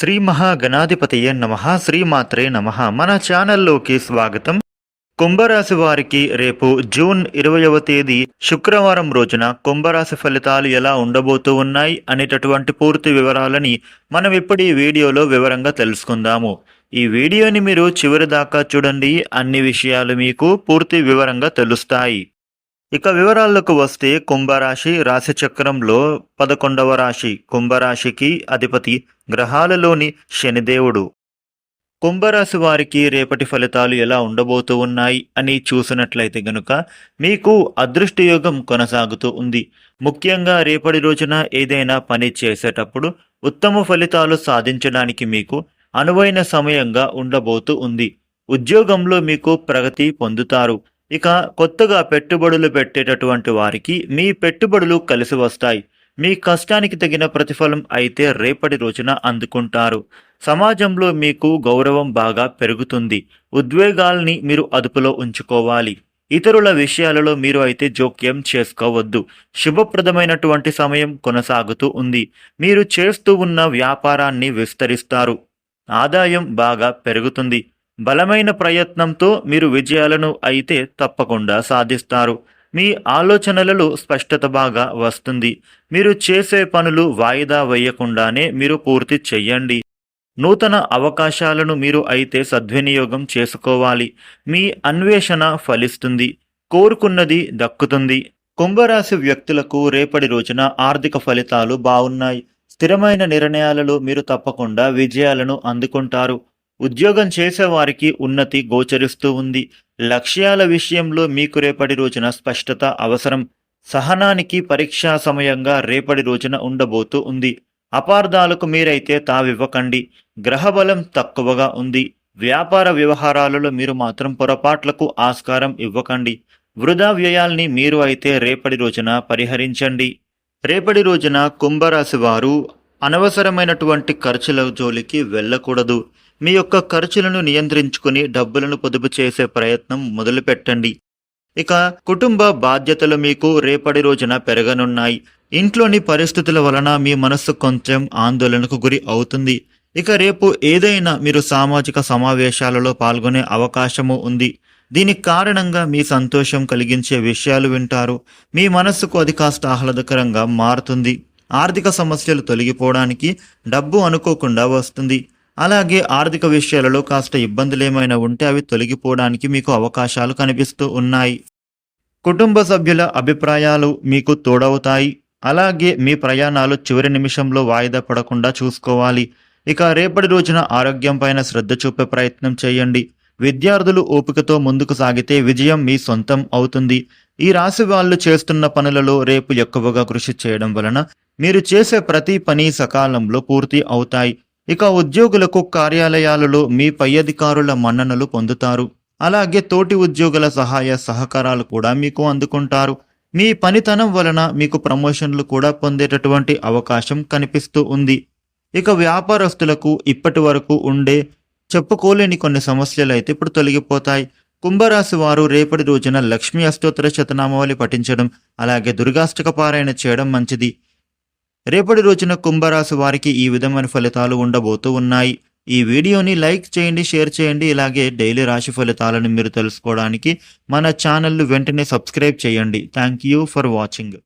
శ్రీ మహాగణాధిపతయ నమ శ్రీమాత్రే నమ. మన ఛానల్లోకి స్వాగతం. కుంభరాశి వారికి రేపు జూన్ ఇరవయవ తేదీ శుక్రవారం రోజున కుంభరాశి ఫలితాలు ఎలా ఉండబోతూ ఉన్నాయి అనేటటువంటి పూర్తి వివరాలని మనం ఇప్పుడు ఈ వీడియోలో వివరంగా తెలుసుకుందాము. ఈ వీడియోని మీరు చివరి దాకా చూడండి. అన్ని విషయాలు మీకు పూర్తి వివరంగా తెలుస్తాయి. ఇక వివరాలకు వస్తే కుంభరాశి రాశి చక్రంలో పదకొండవ రాశి కుంభరాశికి అధిపతి గ్రహాలలోని శనిదేవుడు. కుంభరాశి వారికి రేపటి ఫలితాలు ఎలా ఉండబోతూ ఉన్నాయి అని చూసినట్లయితే గనుక మీకు అదృష్టయోగం కొనసాగుతూ ఉంది. ముఖ్యంగా రేపటి రోజున ఏదైనా పని చేసేటప్పుడు ఉత్తమ ఫలితాలు సాధించడానికి మీకు అనువైన సమయంగా ఉండబోతూ ఉంది. ఉద్యోగంలో మీకు ప్రగతి పొందుతారు. ఇక కొత్తగా పెట్టుబడులు పెట్టేటటువంటి వారికి మీ పెట్టుబడులు కలిసి వస్తాయి. మీ కష్టానికి తగిన ప్రతిఫలం అయితే రేపటి రోజున అందుకుంటారు. సమాజంలో మీకు గౌరవం బాగా పెరుగుతుంది. ఉద్వేగాల్ని మీరు అదుపులో ఉంచుకోవాలి. ఇతరుల విషయాలలో మీరు అయితే జోక్యం చేసుకోవద్దు. శుభప్రదమైనటువంటి సమయం కొనసాగుతూ ఉంది. మీరు చేస్తూ ఉన్న వ్యాపారాన్ని విస్తరిస్తారు. ఆదాయం బాగా పెరుగుతుంది. బలమైన ప్రయత్నంతో మీరు విజయాలను అయితే తప్పకుండా సాధిస్తారు. మీ ఆలోచనలలో స్పష్టత బాగా వస్తుంది. మీరు చేసే పనులు వాయిదా వేయకుండానే మీరు పూర్తి చెయ్యండి. నూతన అవకాశాలను మీరు అయితే సద్వినియోగం చేసుకోవాలి. మీ అన్వేషణ ఫలిస్తుంది. కోరుకున్నది దక్కుతుంది. కుంభరాశి వ్యక్తులకు రేపటి రోజున ఆర్థిక ఫలితాలు బాగున్నాయి. స్థిరమైన నిర్ణయాలలో మీరు తప్పకుండా విజయాలను అందుకుంటారు. ఉద్యోగం చేసేవారికి ఉన్నతి గోచరిస్తూ ఉంది. లక్ష్యాల విషయంలో మీకు రేపటి రోజున స్పష్టత అవసరం. సహనానికి పరీక్షా సమయంగా రేపటి రోజున ఉండబోతూ ఉంది. అపార్థాలకు మీరైతే తావివ్వకండి. గ్రహబలం తక్కువగా ఉంది. వ్యాపార వ్యవహారాలలో మీరు మాత్రం పొరపాట్లకు ఆస్కారం ఇవ్వకండి. వృధా వ్యయాల్ని మీరు అయితే రేపటి రోజున పరిహరించండి. రేపటి రోజున కుంభరాశి వారు అనవసరమైనటువంటి ఖర్చుల జోలికి వెళ్ళకూడదు. మీ యొక్క ఖర్చులను నియంత్రించుకుని డబ్బులను పొదుపు చేసే ప్రయత్నం మొదలుపెట్టండి. ఇక కుటుంబ బాధ్యతలు మీకు రేపటి రోజున పెరగనున్నాయి. ఇంట్లోని పరిస్థితుల వలన మీ మనస్సు కొంచెం ఆందోళనకు గురి అవుతుంది. ఇక రేపు ఏదైనా మీరు సామాజిక సమావేశాలలో పాల్గొనే అవకాశము ఉంది. దీనికి కారణంగా మీ సంతోషం కలిగించే విషయాలు వింటారు. మీ మనస్సుకు అది కాస్త ఆహ్లాదకరంగా మారుతుంది. ఆర్థిక సమస్యలు తొలగిపోవడానికి డబ్బు అనుకోకుండా వస్తుంది. అలాగే ఆర్థిక విషయాలలో కాస్త ఇబ్బందులు ఏమైనా ఉంటే అవి తొలగిపోవడానికి మీకు అవకాశాలు కనిపిస్తూ ఉన్నాయి. కుటుంబ సభ్యుల అభిప్రాయాలు మీకు తోడవుతాయి. అలాగే మీ ప్రయాణాలు చివరి నిమిషంలో వాయిదా పడకుండా చూసుకోవాలి. ఇక రేపటి రోజున ఆరోగ్యం పైన శ్రద్ధ చూపే ప్రయత్నం చేయండి. విద్యార్థులు ఓపికతో ముందుకు సాగితే విజయం మీ సొంతం అవుతుంది. ఈ రాశి వాళ్ళు చేస్తున్న పనులలో రేపు ఎక్కువగా కృషి చేయడం వలన మీరు చేసే ప్రతి పని సకాలంలో పూర్తి అవుతాయి. ఇక ఉద్యోగులకు కార్యాలయాలలో మీ పై అధికారుల మన్ననలు పొందుతారు. అలాగే తోటి ఉద్యోగుల సహాయ సహకారాలు కూడా మీకు అందుకుంటారు. మీ పనితనం వలన మీకు ప్రమోషన్లు కూడా పొందేటటువంటి అవకాశం కనిపిస్తూ ఉంది. ఇక వ్యాపారస్తులకు ఇప్పటి వరకు ఉండే చెప్పుకోలేని కొన్ని సమస్యలు అయితే ఇప్పుడు తొలగిపోతాయి. కుంభరాశి వారు రేపటి రోజున లక్ష్మీ అష్టోత్తర శతనామావళి పఠించడం అలాగే దుర్గాష్టక పారాయణ చేయడం మంచిది. రేపటి రోజున కుంభరాశి వారికి ఈ విధమైన ఫలితాలు ఉండబోతూ ఉన్నాయి. ఈ వీడియోని లైక్ చేయండి షేర్ చేయండి. ఇలాగే డైలీ రాశి ఫలితాలను మీరు తెలుసుకోవడానికి మన ఛానల్ను వెంటనే సబ్స్క్రైబ్ చేయండి. Thank you for watching.